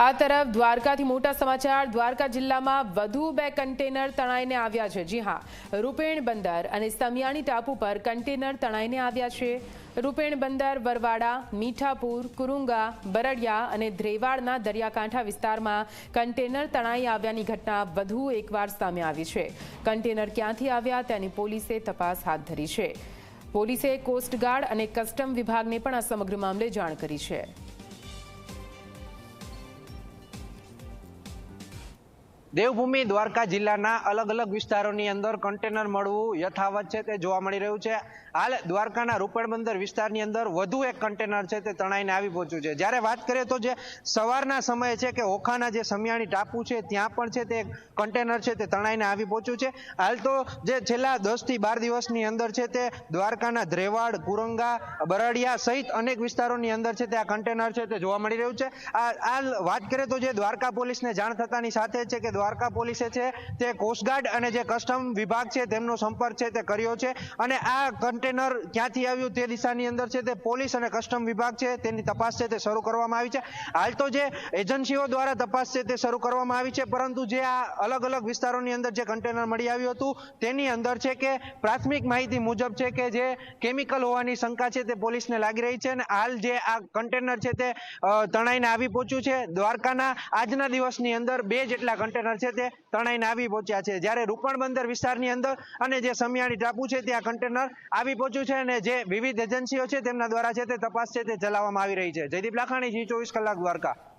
આ તરફ દ્વારકાથી મોટા સમાચાર. દ્વારકા જિલ્લામાં વધુ બે કન્ટેનર તણાઈને આવ્યા છે. જી હા, રૂપેણ બંદર અને સમિયાણી ટાપુ પર કન્ટેનર તણાઈને આવ્યા છે. રૂપેણ બંદર, વરવાડા, મીઠાપુર, કુરુંગા, બરડિયા અને ધ્રેવાડના દરિયાકાંઠા વિસ્તારમાં કન્ટેનર તણાઈ આવ્યાની ઘટના વધુ એકવાર સામે આવી છે. કન્ટેનર ક્યાંથી આવ્યા તેની પોલીસે તપાસ હાથ ધરી છે. પોલીસે કોસ્ટગાર્ડ અને કસ્ટમ વિભાગને પણ આ સમગ્ર મામલે જાણ કરી છે. દેવભૂમિ દ્વારકા જિલ્લાના અલગ અલગ વિસ્તારોની અંદર કન્ટેનર મળવું યથાવત છે તે જોવા મળી રહ્યું છે. હાલ દ્વારકાના રૂપેણ બંદર વિસ્તારની અંદર વધુ એક કન્ટેનર છે તે તણાઈને આવી પહોંચ્યું છે. જ્યારે વાત કરીએ તો જે સવારના સમયે છે કે ઓખાના જે સમિયાણી ટાપુ છે ત્યાં પણ છે તે કન્ટેનર છે તે તણાઈને આવી પહોંચ્યું છે. હાલ તો જે છેલ્લા દસથી બાર દિવસની અંદર છે તે દ્વારકાના ધ્રેવાડ કુરંગા બરડિયા સહિત અનેક વિસ્તારોની અંદર છે તે આ કન્ટેનર છે તે જોવા મળી રહ્યું છે. આ વાત કરીએ તો જે દ્વારકા પોલીસને જાણ થતાની સાથે છે કે દ્વારકા પોલીસે છે તે કોસ્ટગાર્ડ અને જે કસ્ટમ વિભાગ છે તેમનો સંપર્ક છે તે કર્યો છે અને આ કન્ટેનર ક્યાંથી આવ્યું તે દિશાની અંદર છે તે પોલીસ અને કસ્ટમ વિભાગ છે તેની તપાસ છે તે શરૂ કરવામાં આવી છે. હાલ તો જે એજન્સીઓ દ્વારા તપાસ છે તે શરૂ કરવામાં આવી છે, પરંતુ જે આ અલગ અલગ વિસ્તારોની અંદર જે કન્ટેનર મળી આવ્યું હતું તેની અંદર છે કે પ્રાથમિક માહિતી મુજબ છે કે જે કેમિકલ હોવાની શંકા છે તે પોલીસને લાગી રહી છે અને હાલ જે આ કન્ટેનર છે તે તણાઈને આવી પહોંચ્યું છે. દ્વારકાના આજના દિવસની અંદર બે જેટલા કન્ટેનર છે તે તણાઈને આવી પહોંચ્યા છે. જ્યારે રૂપણ બંદર વિસ્તારની અંદર અને જે સમિયાણી ટાપુ છે ત્યાં કન્ટેનર આવી પહોંચ્યું છે અને જે વિવિધ એજન્સીઓ છે તેમના દ્વારા છે તે તપાસ છે તે ચલાવવામાં આવી રહી છે. જયદીપ લાખાણી, જી ચોવીસ કલાક દ્વારકા.